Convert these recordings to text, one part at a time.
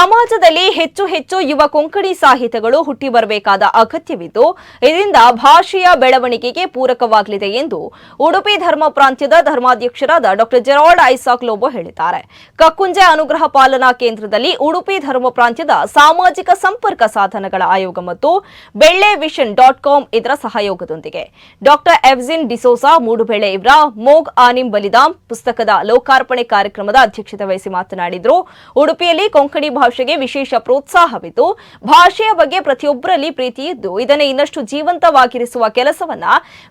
ಸಮಾಜದಲ್ಲಿ ಹೆಚ್ಚು ಹೆಚ್ಚು ಯುವ ಕೊಂಕಣಿ ಸಾಹಿತ್ಯಗಳು ಹುಟ್ಟಿ ಬರಬೇಕಾದ ಅಗತ್ಯವಿದ್ದು, ಇದರಿಂದ ಭಾಷೆಯ ಬೆಳವಣಿಗೆಗೆ ಪೂರಕವಾಗಲಿದೆ ಎಂದು ಉಡುಪಿ ಧರ್ಮ ಪ್ರಾಂತ್ಯದ ಧರ್ಮಾಧ್ಯಕ್ಷರಾದ ಡಾಕ್ಟರ್ ಜೆರಾಲ್ಡ್ ಐಸಾಕ್ ಲೋಬೋ ಹೇಳಿದ್ದಾರೆ. ಕಕ್ಕುಂಜೆ ಅನುಗ್ರಹ ಪಾಲನಾ ಕೇಂದ್ರದಲ್ಲಿ ಉಡುಪಿ ಧರ್ಮ ಪ್ರಾಂತ್ಯದ ಸಾಮಾಜಿಕ ಸಂಪರ್ಕ ಸಾಧನಗಳ ಆಯೋಗ ಮತ್ತು ಬೆಳ್ಳೆ ವಿಷನ್ ಡಾಟ್ ಕಾಮ್ ಇದರ ಸಹಯೋಗದೊಂದಿಗೆ. ಡಾಕ್ಟರ್ ಎಫ್ಜಿನ್ ಡಿಸೋಸಾ ಮೂಡುಬೆಳೆ ಇವರ, ಮೋಗ್ ಆನಿಂ ಬಲಿದಾಮ್ ಪುಸ್ತಕದ ಲೋಕಾರ್ಪಣೆ ಕಾರ್ಯಕ್ರಮದ ಅಧ್ಯಕ್ಷತೆ ವಹಿಸಿ ಮಾತನಾಡಿದರು. ಉಡುಪಿಯಲ್ಲಿ ಕೊಂಕಣಿ ಭಾಷೆಗೆ ವಿಶೇಷ ಪ್ರೋತ್ಸಾಹವಿದ್ದು, ಭಾಷೆಯ ಬಗ್ಗೆ ಪ್ರತಿಯೊಬ್ಬರಲ್ಲಿ ಪ್ರೀತಿ ಇದ್ದು, ಇದನ್ನು ಇನ್ನಷ್ಟು ಜೀವಂತವಾಗಿರಿಸುವ ಕೆಲಸವನ್ನ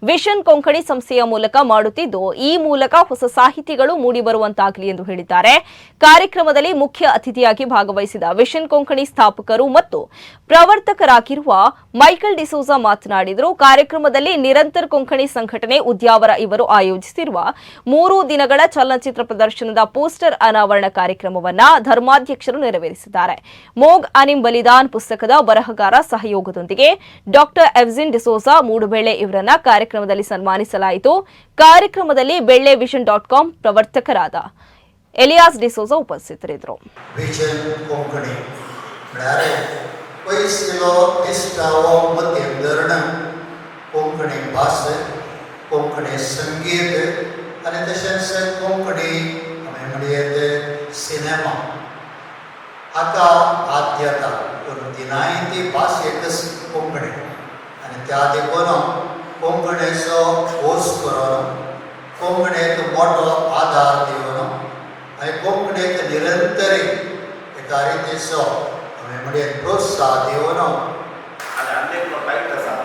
ವಿಷನ್ ಕೊಂಕಣಿ ಸಂಸ್ಥೆಯ ಮೂಲಕ ಮಾಡುತ್ತಿದ್ದು, ಈ ಮೂಲಕ ಹೊಸ ಸಾಹಿತಿಗಳು ಮೂಡಿಬರುವಂತಾಗಲಿ ಎಂದು ಹೇಳಿದ್ದಾರೆ. ಕಾರ್ಯಕ್ರಮದಲ್ಲಿ ಮುಖ್ಯ ಅತಿಥಿಯಾಗಿ ಭಾಗವಹಿಸಿದ ವಿಷನ್ ಕೊಂಕಣಿ ಸ್ಥಾಪಕರು ಮತ್ತು ಪ್ರವರ್ತಕರಾಗಿರುವ ಮೈಕಲ್ ಡಿಸೋಜಾ ಮಾತನಾಡಿದರು. ಕಾರ್ಯಕ್ರಮದಲ್ಲಿ ನಿರಂತರ ಕೊಂಕಣಿ ಸಂಘಟನೆ ಉದ್ಯಾವರ ಇವರು ಆಯೋಜಿಸಿರುವ ಮೂರು ದಿನಗಳ ಚಲನಚಿತ್ರ ಪ್ರದರ್ಶನದ ಪೋಸ್ಟರ್ ಅನಾವರಣ ಕಾರ್ಯಕ್ರಮವನ್ನ ಧರ್ಮಾಧ್ಯಕ್ಷರು ಸಲ್ಲಿಸಿದ್ದಾರೆ ಮೋಗ್ ಅನಿಮ್ ಬಲಿದಾನ್ ಪುಸ್ತಕದ ಬರಹಗಾರ ಸಹಯೋಗದೊಂದಿಗೆ ಡಾಕ್ಟರ್ ಎಫ್ಜಿನ್ ಡಿಸೋಸಾ ಮೂಡುಬೇಳೆ ಇವರನ್ನ ಕಾರ್ಯಕ್ರಮದಲ್ಲಿ ಸನ್ಮಾನಿಸಲಾಯಿತು. ಕಾರ್ಯಕ್ರಮದಲ್ಲಿ ಬೆಳ್ಳೆ ವಿಷನ್ ಡಾಟ್ ಕಾಂ ಪ್ರವರ್ತಕರಾದ ಎಲಿಯಾಸ್ ಡಿಸೋಸಾ ಉಪಸ್ಥಿತರಿದ್ದರು. કોંકણી ભાષા કોંકણી સંગીત અને તશંસ कोंकणी हाका हात येता पूण तिनाय ती भास एकच कोंकणी आनी त्या देखून कोंकणीचो खोस करून कोंकणीक मोठो आदार दिवन आनी कोंकणीक निरंतरी एका रितीचो आमी म्हणयत प्रोत्साह दिवन आणि अनेक लाईट असा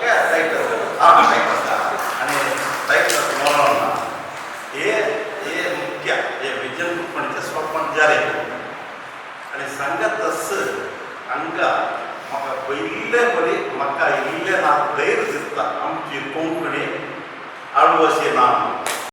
काय लाईट असा हा लाईट ಸಂಗತಸ್ಸು ಅಂಗ ಮಕ್ಕ ಇಲ್ಲೇ ಬರೀ ಮಕ್ಕ ಇಲ್ಲೇ ನಾನು ಧೈರ್ಯ ಸಿಗ್ತಾ ಹಂಪಿ ಕೊಂಕಣಿ ಆಡುವಸಿ ನಾನು